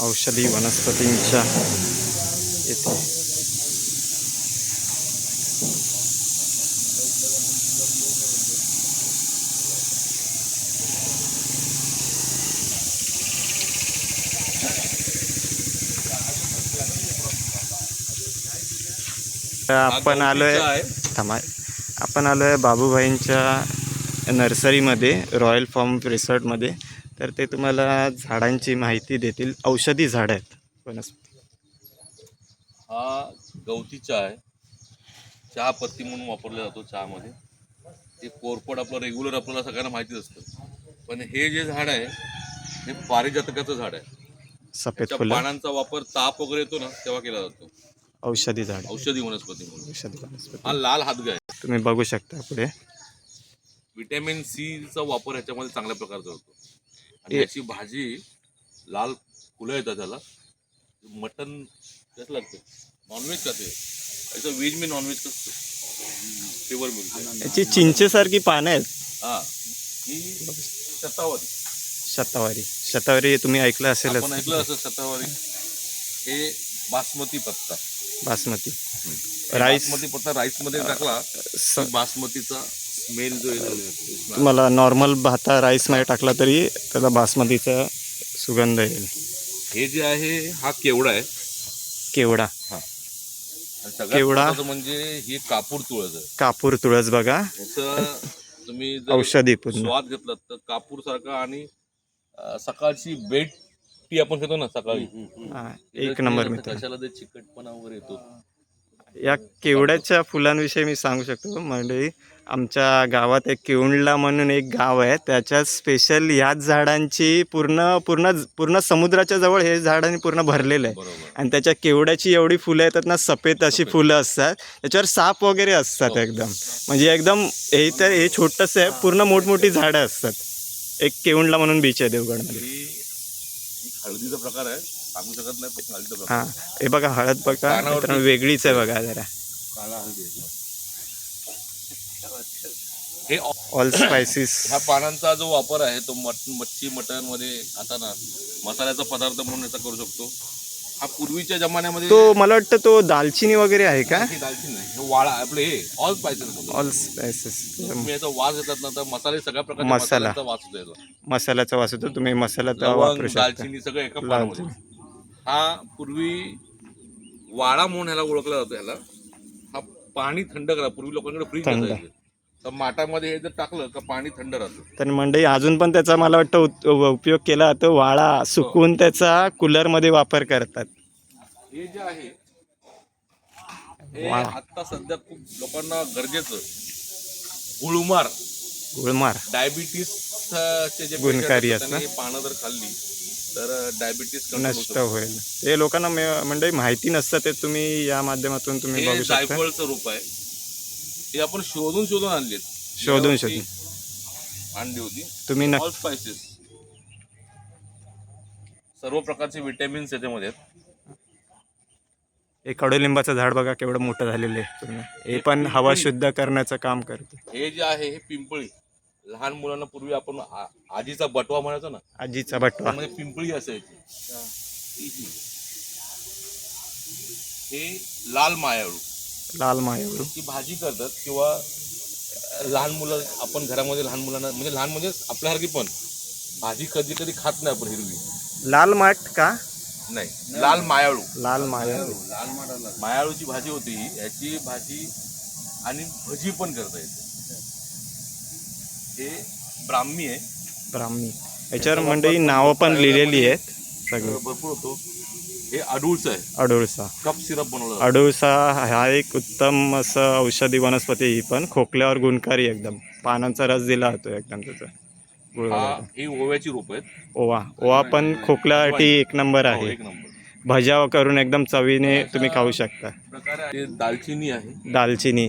औषधी वनस्पतींच्या येथे आपण आलोय थांबा. आपण आलोय बाबूभाईंच्या नर्सरीमध्ये रॉयल फार्म रिसॉर्टमध्ये. तर ते तुम्हाला झाडांची माहिती देतील. औषधी झाडं आहेत. वनस्पती. हा गवती चहा आहे. चहा पत्ती म्हणून वापरला जातो चहामध्ये. हे कोरपड आपलं रेग्युलर आपल्याला सगळ्यांना माहितीच असतं. पण हे जे झाड आहे हे पारिजातकाचं झाड आहे. सफेद फुलं. पानांचा वापर ताप वगैरे येतो ना तेव्हा केला जातो. औषधी झाड. औषधी वनस्पती म्हणून. औषधी वनस्पती. हा लाल हातगा आहे तुम्ही बघू शकता पुढे. विटॅमिन सीचा वापर ह्याच्यामध्ये चांगल्या प्रकारचा होतो. आणि याची भाजी लाल फुलं येतात त्याला. मटन कसं लागतं? नॉनव्हेज खाते याचं व्हेज मी नॉनव्हेज कसं फ्लेवर मिळते. याची चिंचेसारखी पानं आहेत. हा. ही शतावरी. शतावरी. शतावरी तुम्ही ऐकलं आपण ऐकलं असं शतावरी. हे बासमती पत्ता. बासमती. राईस बासमती पत्ता राईसमध्ये टाकला. की बासमतीचा स्मेल जो तुम्हाला नॉर्मल भाता राईसमध्ये टाकला तरी त्याला बासमतीचा सुगंध येईल. हे जे आहे हा केवडा आहे. केवडा. सगळ्यात केवडा? म्हणजे ही कापूर तुळस आहे. कापूर तुळस बघा. तुम्ही औषधी स्वाद घेतलात तर कापूर सारखा आणि सकाळची बेट टी आपण घेतो ना सकाळी. हा, एक नंबर मित्र. कशाला ते चिकटपणा वगैरे येतो. या केवड्याच्या फुलांविषयी मी सांगू शकतो म्हणजे आमच्या गावात एक केवंडला म्हणून एक गाव आहे. त्याच्यात स्पेशल ह्याच झाडांची पूर्ण पूर्ण पूर्ण समुद्राच्या जवळ हे झाडांनी पूर्ण भरलेलं आहे. आणि त्याच्या केवड्याची एवढी फुलं येतात ना सफेद अशी फुलं असतात. त्याच्यावर साप वगैरे असतात हो. एकदम. म्हणजे एकदम हे तर हे छोटंसं आहे पूर्ण मोठमोठी झाडं असतात. एक केवंडला म्हणून बीच आहे देवगडमध्ये. हळदीचा प्रकार आहे. सांगू शकत नाही हां. हे बघा हळद बघा. वेगळीच आहे बघा जरा. हे ऑल स्पायसिस ह्या पानांचा जो वापर आहे तो मट मच्छी मटनमध्ये खाताना मसाल्याचा पदार्थ म्हणून याचा करू शकतो. हा पूर्वीच्या जमान्यामध्ये तो मला वाटतं तो दालचिनी वगैरे आहे का? हे दालचिनी नाही. हे वाळा आपले हे ऑल स्पायसेस ऑल स्पायसेस तुम्ही याचा वास येतात ना तर मसाले सगळ्या प्रकारच्या मसाला. मसाल्याचा वास होतो याचा. मसाल्याचा वास होतो तुम्ही मसाला तर लवंग वापरू शकता. दालचिनी सगळं एका पानामध्ये. हा पूर्वी वाळा म्हणून ह्याला ओळखला जातो ह्याला. हा पाणी थंड करा पूर्वी लोकांकडे फ्रीज थंड. असायचे. तर माठामध्ये हे जर टाकलं का पाणी थंड राहतं? तर मंडळी अजून पण त्याचा मला वाटतं उत- उपयोग केला जातो वाळा सुकवून त्याचा कूलरमध्ये वापर करतात. हे जे आहे हे. आता सध्या खूप लोकांना गरजेचं. गुळमार. गुळमार. डायबिटीस चे जे गुणकारी patient असतात, असतं. त्यांनी हे पानं जर खाल्ली तर डायबिटीस नष्ट होईल. ते लोकांना मे- मंडळी माहिती नसतं ते तुम्ही या माध्यमातून तुम्ही हे बघू शकता. जायफळचं रूप आहे. हे आपण शोधून शोधून आणलेत. शोधून यावरती आणली होती. तुम्ही नक्की ऑल स्पायसेस सर्व प्रकारचे विटॅमिन्स याच्यामध्ये आहेत. हे कडुलिंबाचं झाड बघा केवढं मोठं झालेलं आहे पूर्ण. हे पण हवा शुद्ध करण्याचं काम करते. हे जे आहे हे पिंपळी. लहान मुलांना पूर्वी आपण आ- आजीचा बटवा म्हणायचो ना आजीचा बटवा. त्यामध्ये पिंपळी असायची. ती ही. हे लाल मायाळू. लाल मायावरू ती भाजी करतात किंवा लहान मुलं आपण घरामध्ये लहान मुलांना म्हणजे लहान म्हणजे आपल्यासारखी पण. भाजी कधी कधी खात नाही आपण हिरवी. लाल माठ का? नाही. लाल मायाळू. लाल मायावरू मायाळूची भाजी होती. ही याची भाजी आणि भजी पण करता येते. हे ब्राह्मी आहे. ब्राह्मी. याच्यावर मंडळी नावं पण लिहिलेली आहेत सगळी. भरपूर होतो. हे अडूळचं आहे. अडुळसा कप सिरप बनवलं जातं. अडुळसा हा एक उत्तम असं औषधी वनस्पती ही पण. खोकल्यावर गुणकारी एकदम. पानांचा रस दिला जातो एकदम त्याचा. गुळ हा वगैरे. ही ओव्याची रोप आहेत. ओवा. ओवा पण खोकल्यासाठी एक नंबर हो, आहे. एक नंबर. भजा करून एकदम चवीने तुम्ही खाऊ शकता. दालचिनी आहे. दालचिनी.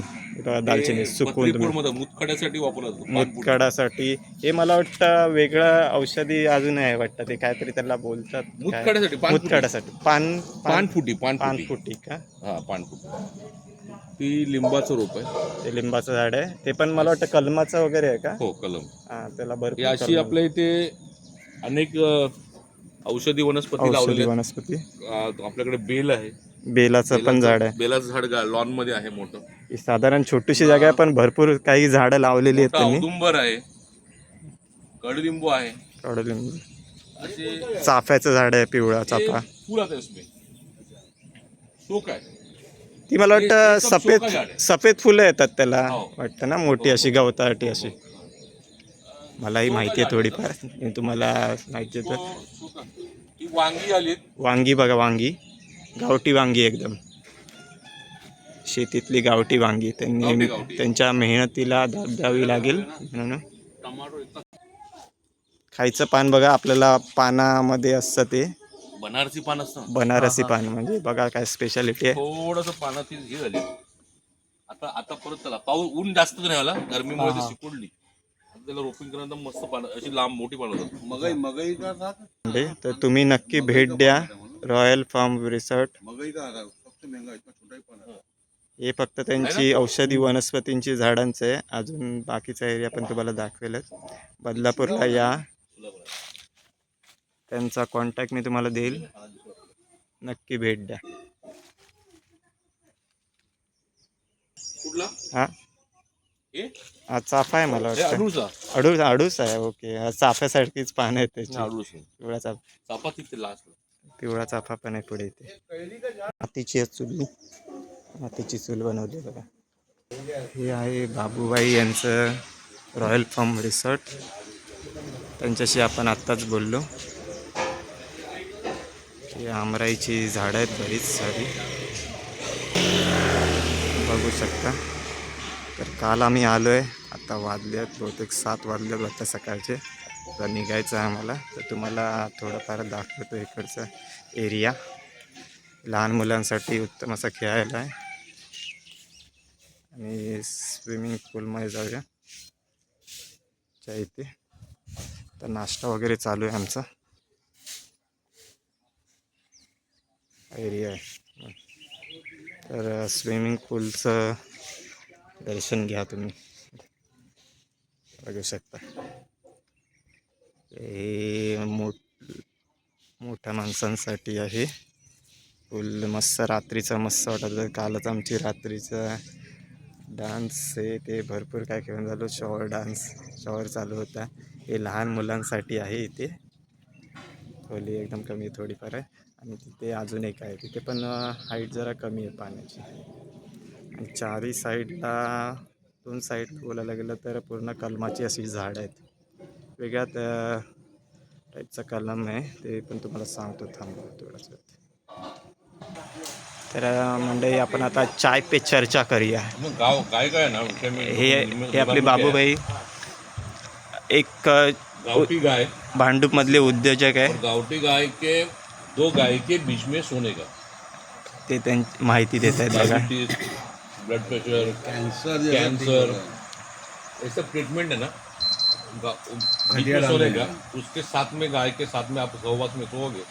दालचिनी तुम्ही मध्ये मुतखड्यासाठी वापरला जातो पानपुडी. मुतखडासाठी हे मला वाटतं वेगळं औषधी अजून आहे वाटतं ते काहीतरी त्याला बोलतात? मुतखड्यासाठी पानफुटी. मुतखडासाठी पान पान पानफुटी पानफुटी. पानफुटी का? हा पानफुटी. ती लिंबाचं रोप आहे. ते लिंबाचं झाड आहे. ते पण मला वाटतं कलमाचं वगैरे आहे का? हो कलम. हा त्याला भरपूर अशी. आपल्या इथे अनेक औषधी वनस्पती औषधी लावलेले वनस्पती. आपल्याकडे बेल आहे. बेलाचं पण झाड आहे. बेलाचं झाड लॉनमध्ये आहे मोठं. ही साधारण छोटीशी जागा आहे पण भरपूर काही झाडं लावलेली आहेत मोठं त्यांनी. औदुंबर आहे. कडलिंबू आहे. कडलिंबू. असे चाफ्याचं झाड आहे पिवळा चाफा. फुल आता इसमें शोक आहे. ती मला वाटतं सब सफेद शोका झाड आहे. सफेद फुलं येतात त्याला. हो. वाटतं ना मोठी अशी गवताटी अशी. मलाही माहिती आहे थोडीफार. मी तुम्हाला माहिती आहे तर वांगी आलीत. वांगी बघा वांगी. गावठी वांगी एकदम. शेतीतली गावठी वांगी. त्यांनी. त्यांच्या मेहनतीला दाद द्यावी लागेल. म्हणून. खायचं पान बघा आपल्याला पानामध्ये असतं ते. बनारसी पान असतं बनारसी पान म्हणजे बघा काय स्पेशालिटी आहे. थोडस पानाची हे झाली. आता आता परत त्याला पाऊस ऊन जास्त नाही आला. गरमीमुळे सिकुडली त्याला रोपिंग केल्यानंतर मस्त पानं अशी लांब मोठी पानं होतात. मगई मगई का था म्हणजे तर तुम्ही नक्की भेट द्या. रॉयल फार्म रिसॉर्ट मगई का था सबसे महंगा इतना छोटा ही पाना हे फक्त त्यांची औषधी वनस्पतींची झाडांचं आहे. अजून बाकीचा एरिया पण तुम्हाला दाखवेलच. बदलापूरला या. त्यांचा कॉन्टॅक्ट मी तुम्हाला देईल. नक्की भेट द्या. कुठला? हा? चाफा आहे मला वाटतं. अडूस अडूस आहे ओके. चाफ्यासारखीच पानं आहेत त्याची. पिवळा चाफ पिवळा चाफा पण आहे पुढे इथे. मातीची चूल. मातीची चूल बनवली आहे बघा. हे आहे बाबूबाई यांचं रॉयल फार्म रिसॉर्ट त्यांच्याशी आपण आत्ताच बोललो. ही आमराईची झाडं आहेत बरीच सारी. बघू शकता. काल आम्ही आलो आहे आता वाजले आहेत बहुतेक सात वाजले वाटतं सकाळचे. तर निघायचं आहे आम्हाला. तर तुम्हाला थोडंफार दाखवतो इकडचा एरिया लहान मुलांसाठी उत्तम असा खेळायला आहे. आणि स्विमिंग पूलमध्ये जाऊया. च्या इथे. तर नाश्ता वगैरे चालू आहे आमचा. एरिया आहे. तर स्विमिंग पूलचं दर्शन घ्या तुम्ही. बघू शकता. हे मोठ मोठ्या माणसांसाठी आहे. फुल मस्त रात्रीचा मस्त वाटत कालच आमची रात्रीचा डान्स हे ते भरपूर काय खेळून झालो. शॉवर डान्स शॉवर चालू होता. हे लहान मुलांसाठी आहे इथे. खोली एकदम कमी थोडीफार. आहे आणि तिथे अजून एक आहे. तिथे पण हाईट जरा कमी आहे पाण्याची. चारही साईडला दोन साईडला बोलायला गेलं तर पूर्ण कलमाची अशी झाड आहेत. वेगळ्या टाईपचा कलम आहे. ते पण तुम्हाला सांगतो थांबा थोडंसं. तर मंडळी आपण आता चाय पे चर्चा करूया. काय काय ना? हे आपले बाबूबाई एक गावठी गाय. भांडूपमधले उद्योजक आहे. गावठी गाय के दो गाय के बीच में सोने का. ते त्यांची माहिती देत आहेत ब्लड प्रेशर कैंसर जैसा कैंसर ठीक होगा। ये सब ट्रीटमेंट है ना? गा- बीच में सोने का उसके साथ में गाय के साथ में आप सहवास में सोओगे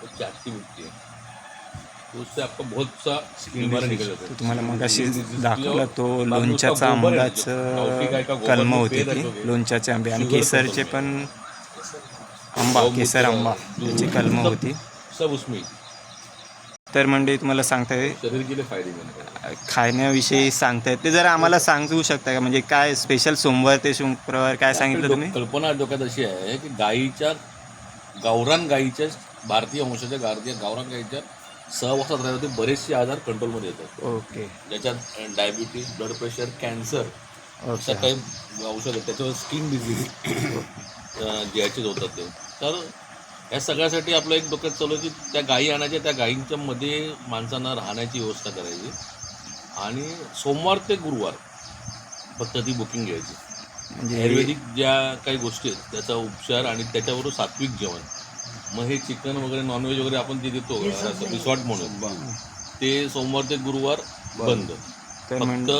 तो जाती मिटती है? तो उससे आपका बहुत सा बीमारी निकल जाता है। तुम्हाला मगाशी दाखवला तो लोणच्याचा गोबर कलम होती ती लोणच्याचे आंबे आणि केसरचे पण आंबा केसर आंबा त्याची कलमं होती. सब उसमें तर मंडळी तुम्हाला सांगताय शरीर के लिए फायदेमंद है. खाण्याविषयी सांगतायत. ते जरा आम्हाला सांगू शकता का? म्हणजे काय स्पेशल सोमवार ते शुक्रवार काय सांगितलं तुम्ही? कल्पना डोक्यात अशी आहे की गायीच्या गावरान गायीच्या भारतीय वंशाच्या भारतीय गावरान गायीच्या सहवासात राहिल्यावर ते बरेचसे आजार कंट्रोलमध्ये येतात. ओके. ज्याच्यात डायबिटीज ब्लड प्रेशर कॅन्सर अशा काही औषध आहेत. त्याच्यावर स्किन डिझीज ज्याचे होतात ते. तर या सगळ्यासाठी आपलं एक डोक्यात चालू आहे की त्या गायी आणायच्या त्या गायींच्या मध्ये माणसांना राहण्याची व्यवस्था करायची. आणि सोमवार ते गुरुवार फक्त ती बुकिंग घ्यायची. म्हणजे आयुर्वेदिक ज्या काही गोष्टी आहेत त्याचा उपचार आणि त्याच्याबरोबर सात्विक जेवण. मग हे चिकन वगैरे नॉनव्हेज वगैरे आपण जे देतो रिसॉर्ट म्हणून ते सोमवार ते गुरुवार बंद. तर फक्त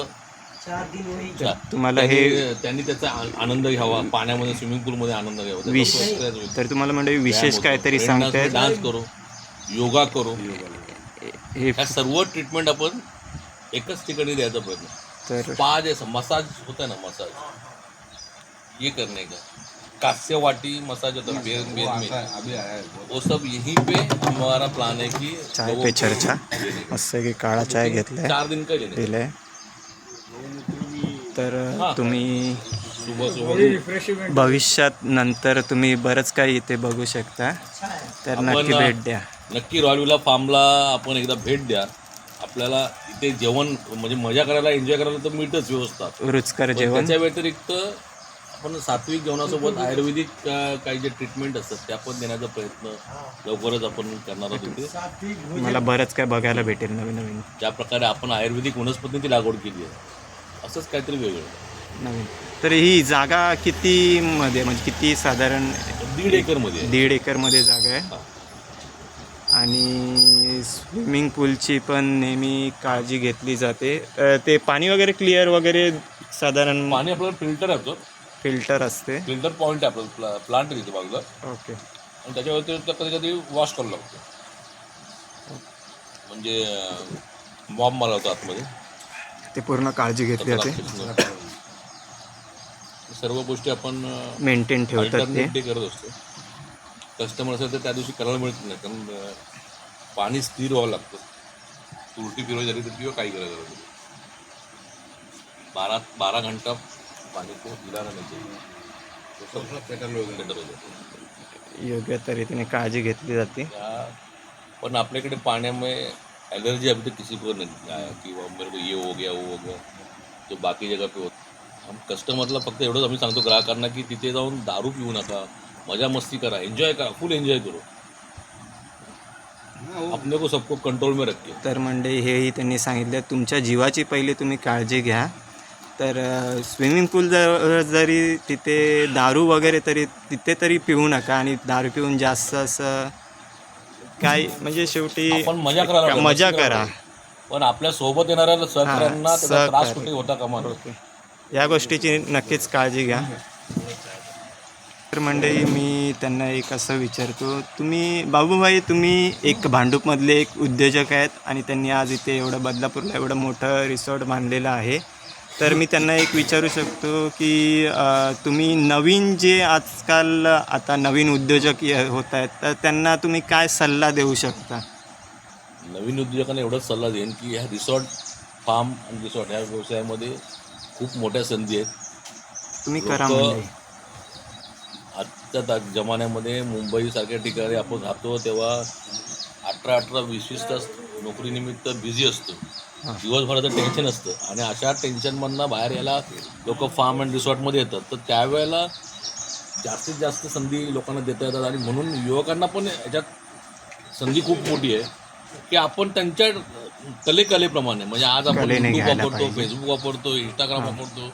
चार. तुम्हाला हे त्यांनी त्यांनी त्याचा आ- आनंद घ्यावा पाण्यामध्ये स्विमिंग पूलमध्ये आनंद घ्यावा. त्याचा विश exercise होईल. तर तुम्हाला म्हणजे विशेष काहीतरी होतो. सांगतायत डान्स करो योगा करो. हे ह्या सर्व ट्रीटमेंट आपण एकच ठिकाणी द्यायचा प्रयत्न. तर स्पा जैसा मसाज होता है ना मसाज. ये करने का कांस्य वाटी मसाज होता बेर बेर में है वो। सब यहीं पे हमारा प्लान है कि चाय पे चर्चा. देने का। काळा चाय घेतलाय. चार दिन का दिलंय. तर. तुम्ही भविष्यात नंतर तुम्ही बरंच काही इथे बघू शकता. तर नक्की भेट द्या. नक्की रॉयलविला फार्मला आपण एकदा भेट द्या. आपल्याला इथे जेवण म्हणजे मजा करायला एन्जॉय करायला तर मिळतच व्यवस्था. रुचकर पण जेवण. त्याच्या व्यतिरिक्त आपण सात्विक जेवणासोबत आयुर्वेदिक अ, काही जे ट्रीटमेंट असतात त्या पण देण्याचा प्रयत्न लवकरच आपण करणार आहोत तिथे मला बरंच काय बघायला भेटेल नवीन नवीन. ज्या प्रकारे आपण आयुर्वेदिक वनस्पतींची लागवड केली आहे. असंच काहीतरी वेगळं. नवीन. तर ही जागा किती मध्ये म्हणजे किती साधारण दीड एकरमध्ये आहे. दीड एकरमध्ये जागा आहे. आणि स्विमिंग पूलची पण नेहमी काळजी घेतली जाते. अ, ते पाणी वगैरे क्लिअर वगैरे साधारण पाणी आपल्याला फिल्टर आहे फिल्टर असते. फिल्टर पॉईंट आहे आपलं प्ला प्लांट तिथे बाजूला. ओके. आणि त्याच्या व्यतिरिक्त कधी कधी वॉश करावं लागतं. म्हणजे मॉब मारला होता आतमध्ये. ते पूर्ण काळजी घेतली जाते. सर्व गोष्टी आपण मेंटेन ठेवतात ते. करत असतो. कस्टमर असेल तर त्या दिवशी करायला मिळत नाही कारण पाणी स्थिर व्हावं लागतं. तुरटी फिरवायची झाली तर किंवा काही तरी. बारा बारा घंटा पाणी नाही. तो सब पेटल हो जातं. योग्य तऱ्हेने काळजी घेतली जाते. पण आपल्याकडे पाण्यामुळे एलर्जी अभी तक किसी को नहीं. आया कि वो मेरे को ये हो गया वो हो गया जो बाकी जगह पे होत कस्टमरला फक्त एवढंच आम्ही सांगतो ग्राहकांना की तिथे जाऊन दारू पिऊ नका. मजा मस्ती करा एन्जॉय करा फुल एन्जॉय करो. हाँ, अपने को सबको कंट्रोल में रखिए. तर मंडळी हेही त्यांनी सांगितलं. तुमच्या जीवाची पहिले तुम्ही काळजी घ्या. तर स्विमिंग पूल जर जरी तिथे दारू वगैरे तरी तिथे तरी पिऊ नका आणि दारू पिऊन जास्त असं काय म्हणजे शेवटी आपण मजा पाहिजे, मजा करा. पण आपल्यासोबत येणाऱ्या सहकाऱ्यांना त्याचा त्रास. कुठे होता कामा या गोष्टीची नक्कीच काळजी घ्या. मंडळी मी त्यांना एक असं विचारतो तुम्ही बाबूभाई तुम्ही एक भांडूपमधले एक उद्योजक आहेत आणि त्यांनी आज इथे एवढं बदलापूरला एवढं मोठं रिसॉर्ट बांधलेलं आहे. तर मी त्यांना एक विचारू शकतो की तुम्ही नवीन जे आजकाल आता नवीन उद्योजक होत आहेत तर त्यांना तुम्ही काय सल्ला देऊ शकता? नवीन उद्योजकांना एवढाच सल्ला देईन की ह्या रिसॉर्ट फार्म आणि रिसॉर्ट ह्या व्यवसायामध्ये खूप मोठ्या संधी आहेत. तुम्ही करा आजच्या ता जमान्यामध्ये मुंबईसारख्या ठिकाणी आपण राहतो तेव्हा अठरा अठरा वीस वीस तास नोकरीनिमित्त बिझी असतो. दिवसभराचं टेन्शन असतं. आणि अशा टेन्शनमधनं बाहेर यायला लोक फार्म अँड रिसॉर्टमध्ये येतात. तर त्यावेळेला जास्तीत जास्त संधी लोकांना देता येतात. आणि म्हणून युवकांना पण याच्यात संधी खूप मोठी आहे की आपण त्यांच्या कले कलेप्रमाणे म्हणजे आज आपण युट्यूब वापरतो. फेसबुक वापरतो इंस्टाग्राम वापरतो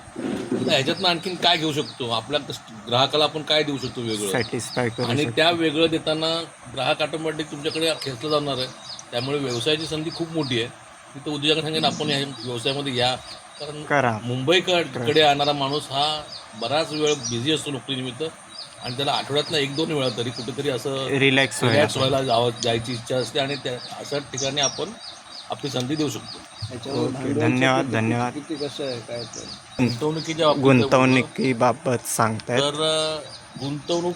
ह्याच्यातनं आणखीन काय घेऊ शकतो? आपल्या ग्राहकाला आपण काय देऊ शकतो वेगळं? सॅटिस्फाय करू आणि शकता. त्या वेगळं देताना ग्राहक ऑटोमॅटिक तुमच्याकडे खेचलं जाणार आहे. त्यामुळे व्यवसायाची संधी खूप मोठी आहे. मी तर उद्योजकांना सांगेन आपण या व्यवसायामध्ये या. कारण करा. मुंबईकडे येणारा माणूस हा बराच वेळ बिझी असतो नोकरीनिमित्त. आणि त्याला आठवड्यातनं एक दोन वेळा तरी कुठेतरी असं रिलॅक्स व्हायला रिलॅक्स व्हायला जावं जायची इच्छा असते. आणि त्या अशा ठिकाणी आपण आपली संधी देऊ शकतो. ओके धन्यवाद धन्यवाद. गुंतवणुकीच्या बाबतीत गुंतवणुकीबाबत सांगतायत. तर अं, गुंतवणूक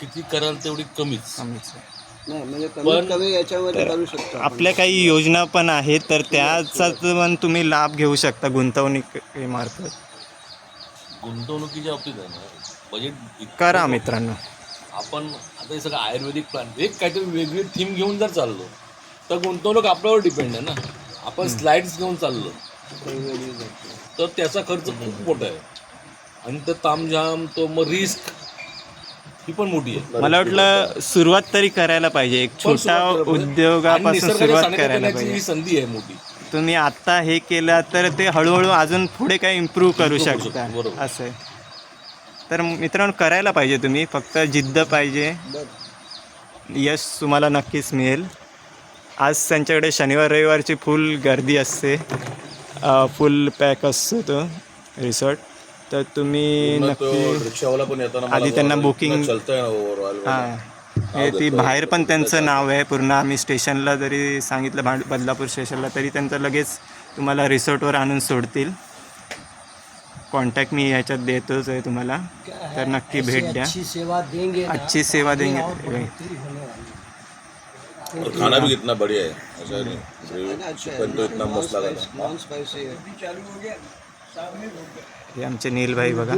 किती कराल तेवढी कमीच. आम्हीच आहे. नाही म्हणजे कमीत कमी याच्यामध्ये करू शकतो आपण. आपल्या काही योजना पण आहेत तर त्याचा पण तुम्ही लाभ घेऊ शकता गुंतवणुकीमार्फत गुंतवणुकीच्या बाबतीत आहे ना बजेट करा मित्रांनो. आपण आता हे सगळं आयुर्वेदिक प्लॅन एक काहीतरी वेगळी थीम घेऊन जर चाललो तर गुंतवणूक आपल्यावर डिपेंड आहे ना. आपण स्लाइड्स घेऊन चाललो. तर त्याचा खर्च खूप मोठा आहे. आणि तो तामझाम तो मग रिस्क ही पण मोठी आहे. मला वाटलं सुरुवात तरी करायला पाहिजे. एक छोटा पाहिजे. आणि उद्योगापासून सुरुवात करायला येण्याची ही पाहिजे संधी आहे मोठी. तुम्ही आता हे केलं तर ते हळूहळू अजून पुढे काही इम्प्रूव्ह करू Improve करू शकता. शकतो, बरोबर. असं आहे. तर मित्रांनो करायला पाहिजे तुम्ही. फक्त जिद्द पाहिजे. यश तुम्हाला नक्कीच मिळेल. आज त्यांच्याकडे शनिवार रविवारची फुल गर्दी असते. फुल पॅक असतो तो रिसॉर्ट. तर तुम्ही नक्की आधी त्यांना overall. हां. ती बाहेर पण त्यांचं नाव आहे पूर्ण. आम्ही स्टेशनला जरी सांगितलं भांड बदलापूर स्टेशनला तरी त्यांचं लगेच तुम्हाला रिसॉर्टवर आणून सोडतील. कॉन्टॅक्ट मी ह्याच्यात देतोच आहे तुम्हाला. तर नक्की भेट द्या. अच्छी सेवा देंगे अच्छी सेवा देंगे, और वाली खाना भी कितना बढ़िया है ऐसा नहीं चिकन तो इतना मस्त लगा है। हे आमचे नीलभाई बघा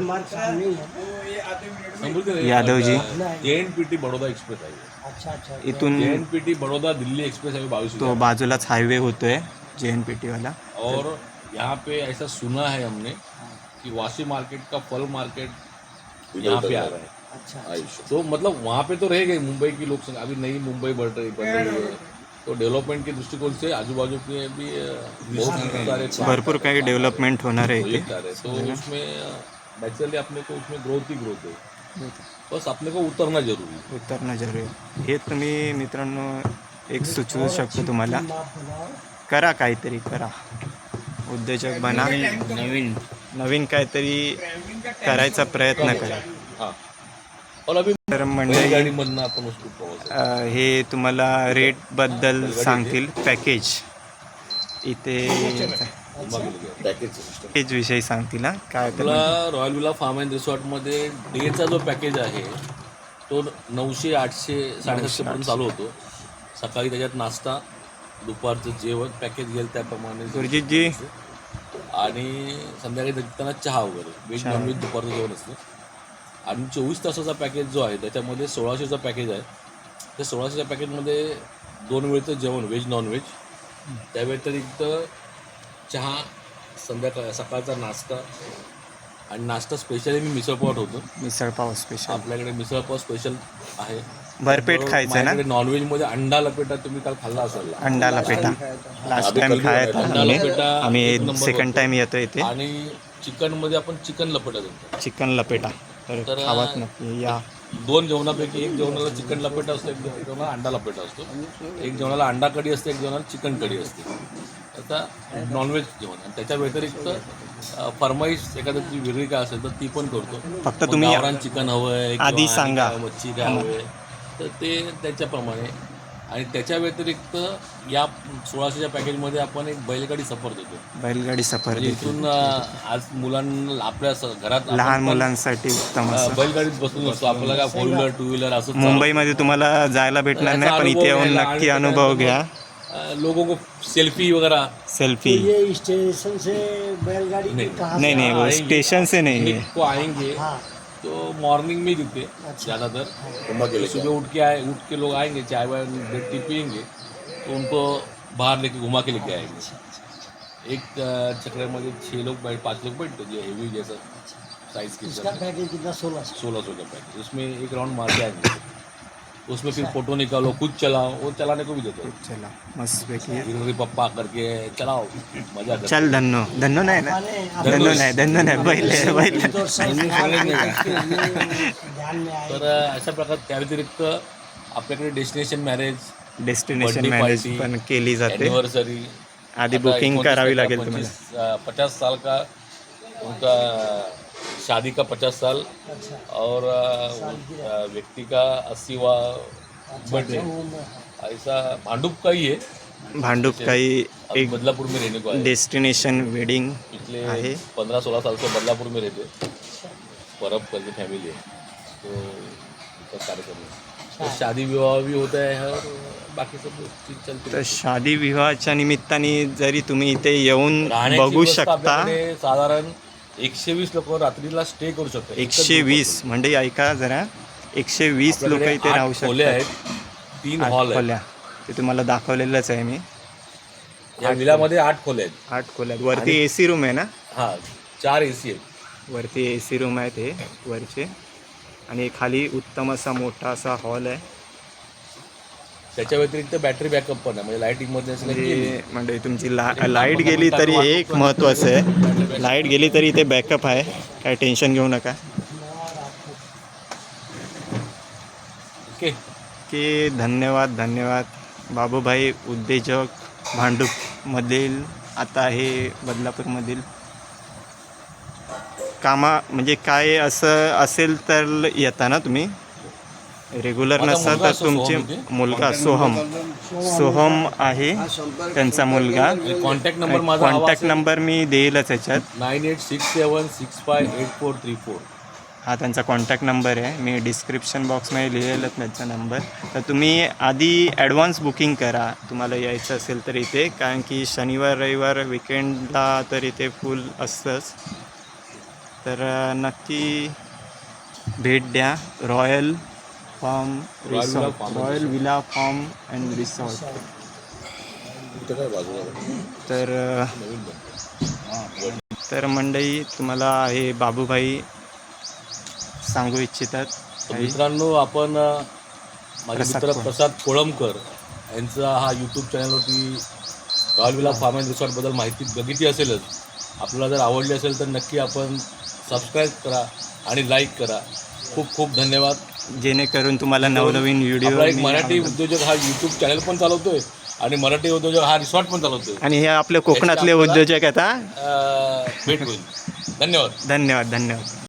Yadavji J. N P T Baroda express अच्छा इथून J N P T Baroda Delhi express आहे बाईस तो बाजूलाच हायवे होतोय जे एन पी टीवाला और यहाँ पे ऐसा सुना है हमने कि वाशी मार्केट का फल मार्केट यहाँ पे आ रहा है। अच्छा आयुष तो मतलब वहाँ पे तो रह गई मुंबई की लोग संख्या अभी नई मुंबई बढ़ रही बढ़ रही है। तो डेवलपमेंट के दृष्टिकोण से आजू बाजू के भी बहुत सारे भरपूर काही डेव्हलपमेंट होणार रहे हैं तो उसमें नेचुरली अपने को उसमें ग्रोथ ही ग्रोथ है। बस अपने को उतरना जरूरी है। उतरणं जरूर. हे। तुम्ही मित्रांनो एक सुचवू शकतो तुम्हाला? करा. काहीतरी करा. उद्योजक बना. नवीन नवीन काहीतरी करायचा प्रयत्न करा. हाँ. तर मंडळी अ, हे तुम्हाला रेटबद्दल सांगतील. पॅकेज इथे पॅकेज विषयी सांगतील हा. काय आपला रॉयल विला फार्म अँड रिसॉर्टमध्ये डेचा जो पॅकेज आहे तो नऊशे आठशे साडेसातशेपर्यंत चालू होतो. सकाळी त्याच्यात नाश्ता दुपारचं जेवण पॅकेज घेईल त्याप्रमाणे. गुरुजीजी. आणि संध्याकाळी निघताना चहा वगैरे. व्हेज नॉनव्हेज दुपारचं जेवण असतं. आणि चोवीस तासाचा पॅकेज जो आहे त्याच्यामध्ये सोळाशेचा पॅकेज आहे. त्या सोळाशेच्या पॅकेजमध्ये दोन वेळचं जेवण व्हेज नॉनव्हेज त्या व्यतिरिक्त चहा संध्याकाळ सकाळचा नाश्ता आणि नाश्ता स्पेशली मी मिसळपाव ठेवतो मिसळपाव स्पेशल आपल्याकडे मिसळपाव स्पेशल आहे. भरपेट खायचं ना? नॉनव्हेजमध्ये अंडा लपेटा तुम्ही काल खाल्ला असाल. अंडाला पेटा लास्ट टाइम खायत अंडाला पेटा एक आम्ही सेकंड. टाइम येतो इथे. आणि चिकनमध्ये आपण चिकन लपेटा देतो. चिकन लपेटा. तर तर, खावाच नक्की या. दोन जेवणापैकी एक जेवणाला चिकन लपेटा असतो एक जेवणाला अंडा लपेटा असतो. एक जेवणाला अंडा कढी असते एक जेवणाला चिकन कढी असते. आता नॉनव्हेज जेवण. आणि त्याच्या व्यतिरिक्त फरमाईश एखाद्याची वेगळी काय असेल तर ती पण करतो. फक्त तुम्ही गावरान चिकन हवं आहे आधी सांगा. मच्छी काय हवं आहे तर ते त्याच्याप्रमाणे आणि त्याच्या व्यतिरिक्त या सोळाशेच्या पॅकेजमध्ये आपण एक बैलगाडी सफर देतो. बैलगाडी सफर म्हणजे इथून आज मुलांना आपल्या घरात लहान मुलांसाठी उत्तम बैलगाडीत बसून असतो. आपल्याला काय फोर व्हीलर टू व्हीलर असं. मुंबईमध्ये तुम्हाला जायला भेटणार नाही पण इथे येऊन नक्की अनुभव घ्या. लोगों को सेल्फी वगैरह सेल्फी ये स्टेशन से बैलगाड़ी नहीं। नहीं नहीं वो। स्टेशन से नहीं है. को आएंगे. हाँ. तो मॉर्निंग में ही दिखते ज़्यादातर. सुबह उठ के आए उठ के लोग आएंगे चाय वाय ब्रेड टी पियेंगे तो उनको बाहर लेके घुमा के लेके आएंगे. एक अ, चक्र छः लोग बैठ पाँच लोग बैठते जो हेवी जैसा साइज के पैकेज कितना? सोलह सौ. सोलह सौ का पैकेज उसमें एक राउंड मार के आएंगे. उसमें फिर फोटो निकालो खुद चलाओ वो चलाने को भी देते हैं। चला मस्तपैकी गिरगिरी पप्पा करके चलाओ मजा चल धन्नो धन्नो नाही ना? धन्नो नाही धन्नो नाही बैल बैल तर अशा प्रकार त्या व्यतिरिक्त आपल्याकडे डेस्टिनेशन मॅरेज डेस्टिनेशन party, पण केली जाते. एनिवर्सरी आधी बुकिंग करावी लागेल तुम्हाला. पचास साल का उनका शादी का पचास साल अच्छा। और व्यक्ति का अस्सीवा बर्थडे। ऐसा भांडुप का ही है। भांडूप काही अभी एक बदलापुर में रहने को आए डेस्टिनेशन वेडिंग पिछले आहे। पंद्रह सोलह साल से बदलापुर में रहते। परब करके फैमिली है। तो कार्यक्रम है। तो शादी। विवाह भी होता है और बाकी सब चीज चलती तर शादी विवाहाच्या निमित्ताने जरी तुम्ही इथे येऊन राहण्याची बघू व्यवस्था शकता। आपल्याकडे साधारण एकशे वीस लोक रात्रीला स्टे करू शकतात. एकशे वीस म्हणजे ऐका जरा एकशे वीस लोक इथे राहू शकतात. आहेत तीन हॉल खोल्या. ते तुम्हाला दाखवलेलंच आहे मी. या विलामध्ये आठ खोल्या आहेत. आठ खोल्या. आहेत. वरती ए सी रूम आहे ना? हा चार ए सी आहेत. वरती ए सी रूम आहेत हे वरचे. आणि खाली उत्तम असा मोठा असा हॉल आहे. त्याच्या व्यतिरिक्त बॅटरी बॅकअप पण आहे. म्हणजे लाईटिंगमध्ये असलं की म्हणजे म्हणजे तुमची ला लाइट गेली तरी हे एक महत्त्वाचं आहे. लाइट गेली तरी इथे बॅकअप आहे. काय टेन्शन घेऊ नका. ओके. की धन्यवाद धन्यवाद. बाबूभाई उद्योजक भांडूपमधील आता हे बदलापूरमधील. कामा म्हणजे काय असं असेल तर येता ना तुम्ही. रेग्युलर नसतं तर तुमची. मुलगा सोहम. सोहम आहे त्यांचा मुलगा. कॉन्टॅक्ट नंबर माझा कॉन्टॅक्ट नंबर मी देईलच याच्यात. Nine eight six seven six five eight four three four हा त्यांचा कॉन्टॅक्ट नंबर आहे. मी डिस्क्रिप्शन बॉक्समध्ये लिहिलेलंच त्यांचा नंबर तर तुम्ही आधी ॲडव्हान्स बुकिंग करा. तुम्हाला यायचं असेल तर इथे. कारण की शनिवार रविवार विकेंडला तर इथे फुल असतंच. तर नक्की भेट द्या. Royal farm resort royal villa farm and resort तर. तर मंडळी तुम्हाला हे बाबूभाई सांगू इच्छितात. मित्रांनो आपण माझे प्रसाद मित्र. प्रसाद कोळंबकर यांचा हा यूट्यूब चॅनलवरती रॉयल विला फार्म अँड रिसॉर्टबद्दल माहिती बघितली असेलच. आपल्याला जर आवडली असेल तर नक्की आपण सबस्क्राईब करा आणि लाईक करा. खूप खूप धन्यवाद. जेणेकरून तुम्हाला नवनवीन व्हिडिओ आपला एक मी मराठी. उद्योजक हा यूट्यूब चॅनल पण चालवतोय आणि मराठी उद्योजक हा रिसॉर्ट पण चालवतोय. आणि हे आपले कोकणातले उद्योजक आहेत हा? अ, भेट होईल. धन्यवाद. धन्यवाद धन्यवाद.